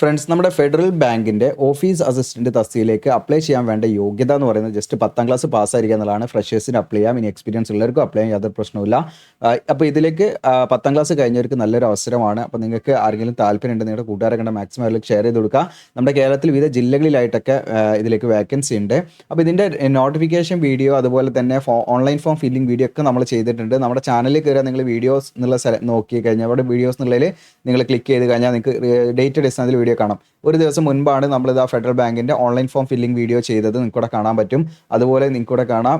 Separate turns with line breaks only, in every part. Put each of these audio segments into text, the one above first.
Friends നമ്മുടെ federal ബാങ്കിന്റെ office assistant തസ്തിയിലേക്ക് apply ചെയ്യാൻ വേണ്ട യോഗ്യത എന്ന് പറയുന്നത് ജസ്റ്റ് പത്താം ക്ലാസ് പാസ്സായിരിക്കുക എന്നുള്ളതാണ്. ഫ്രഷേഴ്സിന് അപ്ലൈ ചെയ്യാം. ഇനി എക്സ്പീരിയൻസ് ഉള്ളവർക്കും അപ്ലൈ ചെയ്യാൻ യാതൊരു പ്രശ്നമില്ല അപ്പോൾ ഇതിലേക്ക് പത്താം ക്ലാസ് കഴിഞ്ഞവർക്ക് നല്ലൊരു അവസരമാണ്. അപ്പോൾ നിങ്ങൾക്ക് ആരെങ്കിലും താല്പര്യം ഉണ്ട് നിങ്ങളുടെ കൂട്ടുകാരെ കണ്ട മാക്സിമം അതിലേക്ക് ഷെയർ ചെയ്ത് കൊടുക്കുക. നമ്മുടെ കേരളത്തിൽ വിവിധ ജില്ലകളിലായിട്ടൊക്കെ ഇതിലേക്ക് വേക്കൻസി ഉണ്ട്. അപ്പോൾ ഇതിന്റെ നോട്ടിഫിക്കേഷൻ വീഡിയോ അതുപോലെ തന്നെ ഓൺലൈൻ ഫോം ഫില്ലിംഗ് വീഡിയോ ഒക്കെ നമ്മൾ ചെയ്തിട്ടുണ്ട്. നമ്മുടെ ചാനലിൽ കയറിയാൽ നിങ്ങൾ വീഡിയോസ് എന്നുള്ള സ്ഥലം നോക്കി കഴിഞ്ഞാൽ അവിടെ വീഡിയോസ് എന്നുള്ളതിൽ നിങ്ങൾ ക്ലിക്ക് ചെയ്ത് കഴിഞ്ഞാൽ നിങ്ങൾക്ക് ഡേറ്റ് അടിസ്ഥാനത്തിൽ വീഡിയോ കാണാം. ഒരു ദിവസം മുൻപാണ് നമ്മൾ ഇതാ ഫെഡറൽ ബാങ്കിന്റെ ഓൺലൈൻ ഫോം ഫില്ലിംഗ് വീഡിയോ ചെയ്തത്. നിങ്ങൾക്കൂടെ കാണാൻ പറ്റും. അതുപോലെ നിങ്ങൾക്കൂടെ കാണാം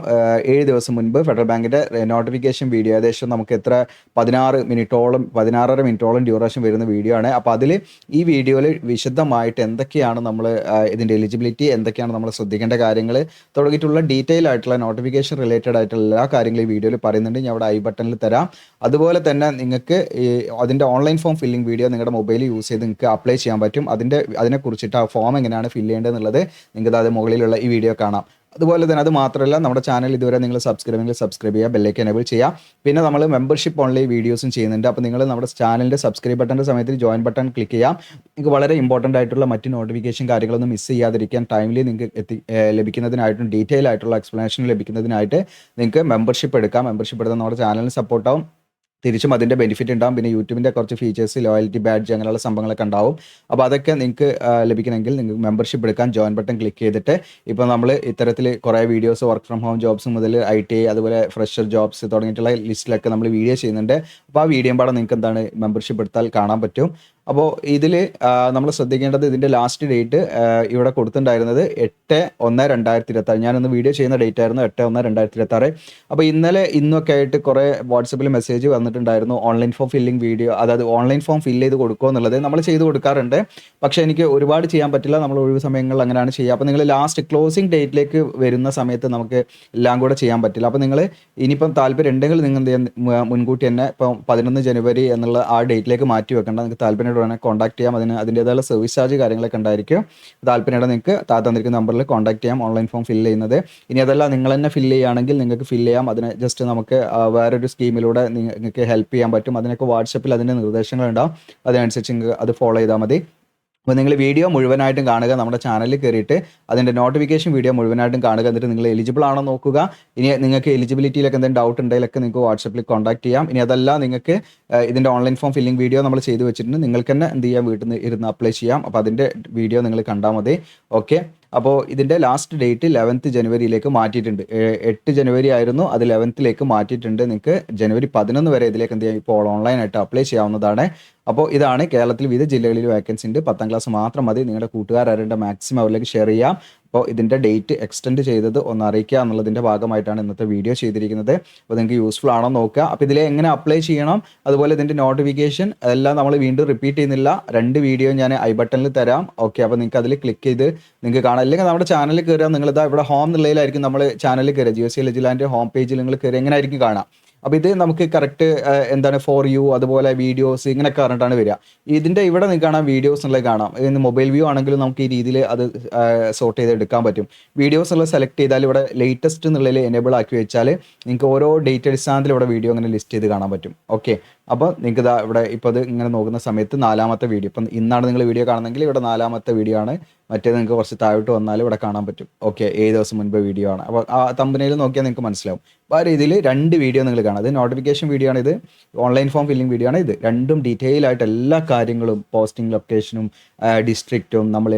ഏഴ് ദിവസം മുൻപ് ഫെഡറൽ ബാങ്കിന്റെ നോട്ടിഫിക്കേഷൻ വീഡിയോ ഏകദേശം നമുക്ക് എത്ര? പതിനാറ് മിനിറ്റോളം പതിനാറര മിനിറ്റോളം ഡ്യൂറേഷൻ വരുന്ന വീഡിയോ ആണ്. അപ്പോൾ അതിൽ ഈ വീഡിയോയിൽ വിശദമായിട്ട് എന്തൊക്കെയാണ് നമ്മൾ ഇതിന്റെ എലിജിബിലിറ്റി എന്തൊക്കെയാണ് നമ്മൾ ശ്രദ്ധിക്കേണ്ട കാര്യങ്ങൾ തുടങ്ങിയിട്ടുള്ള ഡീറ്റെയിൽ ആയിട്ടുള്ള നോട്ടിഫിക്കേഷൻ റിലേറ്റഡ് ആയിട്ടുള്ള എല്ലാ കാര്യങ്ങളും ഈ വീഡിയോയിൽ പറയുന്നുണ്ട്. ഞാൻ അവിടെ ഐ ബട്ടണിൽ തരാം. അതുപോലെ തന്നെ നിങ്ങൾക്ക് അതിന്റെ ഓൺലൈൻ ഫോം ഫില്ലിംഗ് വീഡിയോ നിങ്ങളുടെ മൊബൈൽ യൂസ് ചെയ്ത് നിങ്ങൾക്ക് അപ്ലൈ ചെയ്യാൻ പറ്റും. അതിന്റെ അതിനെക്കുറിച്ചിട്ട് ആ ഫോം എങ്ങനെയാണ് ഫില്ല് ചെയ്യേണ്ടത് എന്നുള്ളത് നിങ്ങൾക്ക് അത് മുകളിലുള്ള ഈ വീഡിയോ കാണാം. അതുപോലെ തന്നെ അത് മാത്രമല്ല നമ്മുടെ ചാനൽ ഇതുവരെ നിങ്ങൾ സബ്സ്ക്രൈബ് ചെയ്യെങ്കിൽ സബ്സ്ക്രൈബ് ചെയ്യുക ബെല്ലേക്ക് എനേബിൾ ചെയ്യുക. പിന്നെ നമ്മൾ മെമ്പർഷിപ്പ് ഓൺലൈൻ വീഡിയോസും ചെയ്യുന്നുണ്ട്. അപ്പോൾ നിങ്ങൾ നമ്മുടെ ചാനലിന്റെ സബ്സ്ക്രൈബ് ബട്ടന്റെ സമയത്ത് ജോയിൻ ബട്ടൺ ക്ലിക്ക് ചെയ്യാം നിങ്ങൾക്ക് വളരെ ഇമ്പോർട്ടന്റ് ആയിട്ടുള്ള മറ്റ് നോട്ടിഫിക്കേഷൻ കാര്യങ്ങളൊന്നും മിസ് ചെയ്യാതിരിക്കാൻ ടൈംലി നിങ്ങൾക്ക് എത്തി ലഭിക്കുന്നതിനായിട്ടും ഡീറ്റെയിൽ ആയിട്ടുള്ള എക്സ്പ്ലനേഷൻ ലഭിക്കുന്നതിനായിട്ട് നിങ്ങൾക്ക് മെമ്പർഷിപ്പ് എടുക്കാം. മെമ്പർഷിപ്പ് എടുത്താൽ നമ്മുടെ ചാനലിന് സപ്പോർട്ടാവും തിരിച്ചും അതിന്റെ ബെനിഫിറ്റ് ഉണ്ടാവും. പിന്നെ യൂട്യൂബിന്റെ കുറച്ച് ഫീച്ചേഴ്സ് ലോയൽറ്റി ബാഡ്ജ് അങ്ങനെയുള്ള സംഭവങ്ങളൊക്കെ ഉണ്ടാവും. അപ്പോൾ അതൊക്കെ നിങ്ങൾക്ക് ലഭിക്കണമെങ്കിൽ നിങ്ങൾക്ക് മെമ്പർഷിപ്പ് എടുക്കാൻ ജോയിൻ ബട്ടൺ ക്ലിക്ക് ചെയ്തിട്ട് ഇപ്പോൾ നമ്മൾ ഇത്തരത്തിൽ കുറേ videos work from home jobs മുതൽ ഐ ടി ഐ അതുപോലെ ഫ്രഷർ ജോബ്സ് തുടങ്ങിയിട്ടുള്ള ലിസ്റ്റിലൊക്കെ നമ്മൾ വീഡിയോ ചെയ്യുന്നുണ്ട്. അപ്പോൾ ആ വീഡിയോ പാടെ നിങ്ങൾക്ക് എന്താണ് മെമ്പർഷിപ്പ് എടുത്താൽ കാണാൻ പറ്റും. അപ്പോൾ ഇതിൽ നമ്മൾ ശ്രദ്ധിക്കേണ്ടത് ഇതിന്റെ ലാസ്റ്റ് ഡേറ്റ് ഇവിടെ കൊടുത്തിട്ടുണ്ടായിരുന്നത് എട്ട് ഒന്ന് രണ്ടായിരത്തി ഇരുപത്തി ആറ് ഞാനൊന്ന് വീഡിയോ ചെയ്യുന്ന ഡേറ്റ് ആയിരുന്നു എട്ട് ഒന്ന് രണ്ടായിരത്തി ഇരുപത്തി ആറ് അപ്പോൾ ഇന്നലെ ഇന്നൊക്കെ ആയിട്ട് കുറേ വാട്സപ്പിൽ മെസ്സേജ് വന്നിട്ടുണ്ടായിരുന്നു ഓൺലൈൻ ഫോം ഫില്ലിംഗ് വീഡിയോ അതായത് ഓൺലൈൻ ഫോം ഫില്ല് ചെയ്ത് കൊടുക്കുക എന്നുള്ളത് നമ്മൾ ചെയ്ത് കൊടുക്കാറുണ്ട്. പക്ഷേ എനിക്ക് ഒരുപാട് ചെയ്യാൻ പറ്റില്ല നമ്മൾ ഒഴിവ് സമയങ്ങളിൽ അങ്ങനെയാണ് ചെയ്യുക. അപ്പോൾ നിങ്ങൾ ലാസ്റ്റ് ക്ലോസിംഗ് ഡേറ്റിലേക്ക് വരുന്ന സമയത്ത് നമുക്ക് എല്ലാം കൂടെ ചെയ്യാൻ പറ്റില്ല. അപ്പോൾ നിങ്ങൾ ഇനിയിപ്പം താല്പര്യം ഉണ്ടെങ്കിൽ നിങ്ങൾ മുൻകൂട്ടി തന്നെ ഇപ്പം പതിനൊന്ന് ജനുവരി എന്നുള്ള ആ ഡേറ്റിലേക്ക് മാറ്റി വെക്കേണ്ട. നിങ്ങൾക്ക് താല്പര്യം വേണമെങ്കിൽ കോൺടാക്ട് ചെയ്യാം. അതിന് അതിന്റേതായ സർവീസ് ചാർജ് കാര്യങ്ങളൊക്കെ ഉണ്ടായിരിക്കും. താല്പര്യം നിങ്ങൾക്ക് താഴെ തന്നിരിക്കുന്ന നമ്പറിൽ കോൺടാക്ട് ചെയ്യാം. ഓൺലൈൻ ഫോം ഫില്ല് ചെയ്യുന്നത്. ഇനി അതല്ല നിങ്ങൾ തന്നെ ഫില്ല് ചെയ്യുകയാണെങ്കിൽ നിങ്ങൾക്ക് ഫില്ല് ചെയ്യാം. അതിന് ജസ്റ്റ് നമുക്ക് വേറൊരു സ്കീമിലൂടെ നിങ്ങൾക്ക് ഹെൽപ്പ് ചെയ്യാൻ പറ്റും. അതിനൊക്കെ വാട്സപ്പിൽ അതിന്റെ നിർദ്ദേശങ്ങളുണ്ടാവും. അതിനനുസരിച്ച് നിങ്ങൾക്ക് അത് ഫോളോ ചെയ്താൽ മതി. അപ്പോൾ നിങ്ങൾ വീഡിയോ മുഴുവനായിട്ടും കാണുക നമ്മുടെ ചാനലിൽ കയറിയിട്ട് അതിന്റെ നോട്ടിഫിക്കേഷൻ വീഡിയോ മുഴുവനായിട്ടും കാണുക. എന്നിട്ട് നിങ്ങൾ എലിജിബിൾ ആണോ നോക്കുക. ഇനി നിങ്ങൾക്ക് എലിജിബിലിറ്റിയിലൊക്കെ എന്തെങ്കിലും ഡൗട്ട് ഉണ്ടെങ്കിലൊക്കെ നിങ്ങൾക്ക് വാട്സപ്പിൽ കോൺടാക്ട് ചെയ്യാം. ഇനി അതല്ല നിങ്ങൾക്ക് ഇതിന്റെ ഓൺലൈൻ ഫോം ഫില്ലിംഗ് വീഡിയോ നമ്മൾ ചെയ്ത് വെച്ചിട്ടുണ്ട്. നിങ്ങൾക്ക് തന്നെ എന്ത് ചെയ്യാം? വീട്ടിൽ നിന്ന് ഇരുന്ന് അപ്ലൈ ചെയ്യാം. അപ്പോൾ അതിന്റെ വീഡിയോ നിങ്ങൾ കണ്ടാൽ മതി. ഓക്കെ അപ്പോൾ ഇതിന്റെ ലാസ്റ്റ് ഡേറ്റ് ലെവൻത്ത് ജനുവരിയിലേക്ക് മാറ്റിയിട്ടുണ്ട്. എട്ട് ജനുവരി ആയിരുന്നു അത് ലെവൻത്തിലേക്ക് മാറ്റിയിട്ടുണ്ട്. നിങ്ങൾക്ക് ജനുവരി പതിനൊന്ന് വരെ ഇതിലേക്ക് എന്ത് ചെയ്യാം? ഇപ്പോൾ ഓൺലൈനായിട്ട് അപ്ലൈ ചെയ്യാവുന്നതാണ്. അപ്പോൾ ഇതാണ് കേരളത്തിൽ വിവിധ ജില്ലകളിൽ വേക്കൻസി ഉണ്ട്. പത്താം ക്ലാസ് മാത്രം മതി. നിങ്ങളുടെ കൂട്ടുകാരുടെ മാക്സിമം അവരിലേക്ക് ഷെയർ ചെയ്യാം. അപ്പോൾ ഇതിന്റെ ഡേറ്റ് എക്സ്റ്റെൻഡ് ചെയ്തത് ഒന്ന് അറിയിക്കുക എന്നുള്ളതിന്റെ ഭാഗമായിട്ടാണ് ഇന്നത്തെ വീഡിയോ ചെയ്തിരിക്കുന്നത്. അപ്പോൾ നിങ്ങൾക്ക് യൂസ്ഫുൾ ആണോ നോക്കുക. അപ്പോൾ ഇതിലെ എങ്ങനെ അപ്ലൈ ചെയ്യണം അതുപോലെ ഇതിന്റെ നോട്ടിഫിക്കേഷൻ എല്ലാം നമ്മൾ വീണ്ടും റിപ്പീറ്റ് ചെയ്യുന്നില്ല. രണ്ട് വീഡിയോ ഞാൻ ഐ ബട്ടണിൽ തരാം. ഓക്കെ അപ്പോൾ നിങ്ങൾക്ക് അതിൽ ക്ലിക്ക് ചെയ്ത് നിങ്ങൾക്ക് കാണാം. അല്ലെങ്കിൽ നമ്മുടെ ചാനലിൽ കയറുക നിങ്ങളിതാ ഇവിടെ ഹോം എന്നുള്ളതിലായിരിക്കും നമ്മൾ ചാനലിൽ കയറുക. ജിയോ സി ലജിലാന്റെ ഹോം പേജിൽ നിങ്ങൾ കയറി എങ്ങനെ ആയിരിക്കും കാണാം? അപ്പോൾ ഇത് നമുക്ക് കറക്റ്റ് എന്താണ് ഫോർ യു അതുപോലെ വീഡിയോസ് ഇങ്ങനെയൊക്കെ പറഞ്ഞിട്ടാണ് വരിക. ഇതിന്റെ ഇവിടെ നിങ്ങൾക്ക് കാണാം വീഡിയോസ് എന്നുള്ളത് കാണാം. ഇന്ന് മൊബൈൽ വ്യൂ ആണെങ്കിലും നമുക്ക് ഈ രീതിയിൽ അത് സോർട്ട് ചെയ്ത് എടുക്കാൻ പറ്റും. വീഡിയോസ് എന്നുള്ളത് സെലക്ട് ചെയ്താൽ ഇവിടെ ലേറ്റസ്റ്റ് എന്നുള്ളതിൽ എനേബിൾ ആക്കി വെച്ചാൽ നിങ്ങൾക്ക് ഓരോ ഡേറ്റ് അടിസ്ഥാനത്തിൽ ഇവിടെ വീഡിയോ അങ്ങനെ ലിസ്റ്റ് ചെയ്ത് കാണാൻ പറ്റും. ഓക്കെ അപ്പോൾ നിങ്ങൾക്ക് ഇതാ ഇവിടെ ഇപ്പോൾ ഇത് ഇങ്ങനെ നോക്കുന്ന സമയത്ത് നാലാമത്തെ വീഡിയോ. ഇപ്പം ഇന്നാണ് നിങ്ങൾ വീഡിയോ കാണുന്നെങ്കിൽ ഇവിടെ നാലാമത്തെ വീഡിയോ ആണ്. മറ്റേത് നിങ്ങൾക്ക് കുറച്ച് താഴോട്ട് വന്നാൽ ഇവിടെ കാണാൻ പറ്റും. ഓക്കെ ഏഴ് ദിവസം മുൻപ് വീഡിയോ ആണ്. അപ്പോൾ ആ തമ്പനയിൽ നോക്കിയാൽ നിങ്ങൾക്ക് മനസ്സിലാവും. അപ്പോൾ ആ രീതിയിൽ രണ്ട് വീഡിയോ നിങ്ങൾ കാണാം. അത് നോട്ടിഫിക്കേഷൻ വീഡിയോ ആണ് ഇത്. ഓൺലൈൻ ഫോം ഫില്ലിംഗ് വീഡിയോ ആണ് ഇത്. രണ്ടും ഡീറ്റെയിൽ ആയിട്ട് എല്ലാ കാര്യങ്ങളും പോസ്റ്റിംഗ് ലൊക്കേഷനും ഡിസ്ട്രിക്റ്റും നമ്മൾ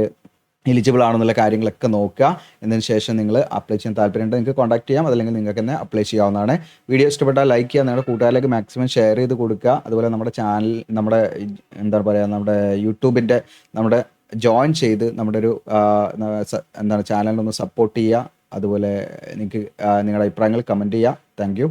എലിജിബിൾ ആണെന്നുള്ള കാര്യങ്ങളൊക്കെ നോക്കുക. എന്നതിന് ശേഷം നിങ്ങൾ അപ്ലൈ ചെയ്യാൻ താല്പര്യമുണ്ട് നിങ്ങൾക്ക് കോൺടാക്ട് ചെയ്യാം. അതല്ലെങ്കിൽ നിങ്ങൾക്ക് തന്നെ അപ്ലൈ ചെയ്യാവുന്നതാണ്. വീഡിയോ ഇഷ്ടപ്പെട്ടാൽ ലൈക്ക് ചെയ്യുക. നിങ്ങളുടെ കൂട്ടുകാരിലേക്ക് മാക്സിമം ഷെയർ ചെയ്ത് കൊടുക്കുക. അതുപോലെ നമ്മുടെ ചാനൽ നമ്മുടെ എന്താ പറയുക നമ്മുടെ യൂട്യൂബിന്റെ നമ്മുടെ ജോയിൻ ചെയ്ത് നമ്മുടെ ഒരു എന്താണ് ചാനലിനൊന്ന് സപ്പോർട്ട് ചെയ്യുക. അതുപോലെ നിങ്ങൾക്ക് നിങ്ങളുടെ അഭിപ്രായങ്ങൾ കമന്റ് ചെയ്യുക. താങ്ക്